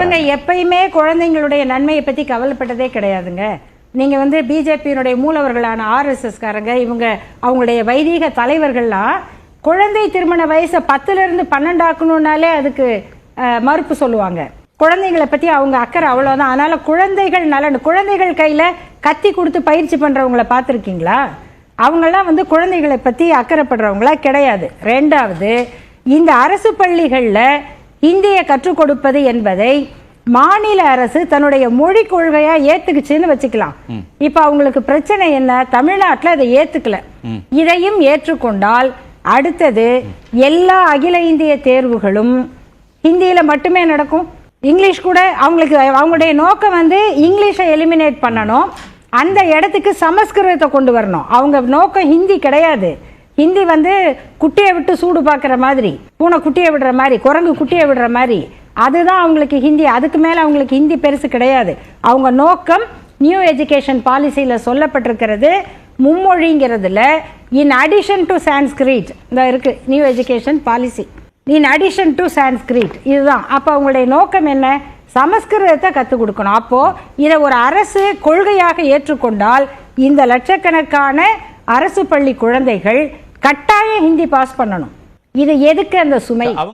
இவங்க எப்பயுமே குழந்தைங்களுடைய நன்மையை பத்தி கவலைப்பட்டதே கிடையாதுங்க. நீங்க வந்து பிஜேபியினுடைய மூலவர்களான ஆர்எஸ்எஸ்காரங்க இவங்க அவங்களுடைய வைதீக தலைவர்கள்லாம் குழந்தை திருமண வயசை பத்துல இருந்து பன்னெண்டாக்கணும்னாலே அதுக்கு மறுப்பு சொல்லுவாங்க. குழந்தைங்களை பத்தி அவங்க அக்கறை அவ்வளவுதான். அதனால குழந்தைகள் நலன் குழந்தைகள் கையில கத்தி கொடுத்து பயிற்சி பண்றவங்கள பார்த்துருக்கீங்களா? அவங்கெல்லாம் வந்து குழந்தைகளை பத்தி அக்கறைப்படுறவங்களா கிடையாது. ரெண்டாவது இந்த அரசு பள்ளிகளில் ஹிந்தியை கற்றுக் கொடுப்பது என்பதை மாநில அரசு தன்னுடைய மொழி கொள்கையா ஏத்துக்குச்சுன்னு வச்சுக்கலாம். இப்ப அவங்களுக்கு பிரச்சனை என்ன? தமிழ்நாட்டுல அதை ஏத்துக்கல. இதையும் ஏற்றுக்கொண்டால் அடுத்தது எல்லா அகில இந்திய தேர்வுகளும் ஹிந்தியில மட்டுமே நடக்கும். இங்கிலீஷ் கூட அவங்களுக்கு அவங்களுடைய நோக்கம் வந்து இங்கிலீஷை எலிமினேட் பண்ணணும். அந்த இடத்துக்கு சமஸ்கிருதத்தை கொண்டு வரணும். அவங்க நோக்கம் ஹிந்தி கிடையாது. ஹிந்தி வந்து குட்டியை விட்டு சூடு பார்க்குற மாதிரி பூனை குட்டியை விடுற மாதிரி குரங்கு குட்டியை விடுற மாதிரி அதுதான் அவங்களுக்கு ஹிந்தி. அதுக்கு மேலே அவங்களுக்கு ஹிந்தி பெருசு கிடையாது. அவங்க நோக்கம் நியூ எஜுகேஷன் பாலிசியில் சொல்லப்பட்டிருக்கிறது மும்மொழிங்கிறதுல இன் அடிஷன் டு சான்ஸ்கிரீட் இந்த இருக்கு new education policy in addition to Sanskrit இதுதான். அப்போ அவங்களுடைய நோக்கம் என்ன? சமஸ்கிருதத்தை கற்றுக் கொடுக்கணும். அப்போது இதை ஒரு அரசு கொள்கையாக ஏற்றுக்கொண்டால் இந்த லட்சக்கணக்கான அரசு பள்ளி குழந்தைகள் கட்டாய ஹிந்தி பாஸ் பண்ணணும். இது எதுக்கு அந்த சுமை?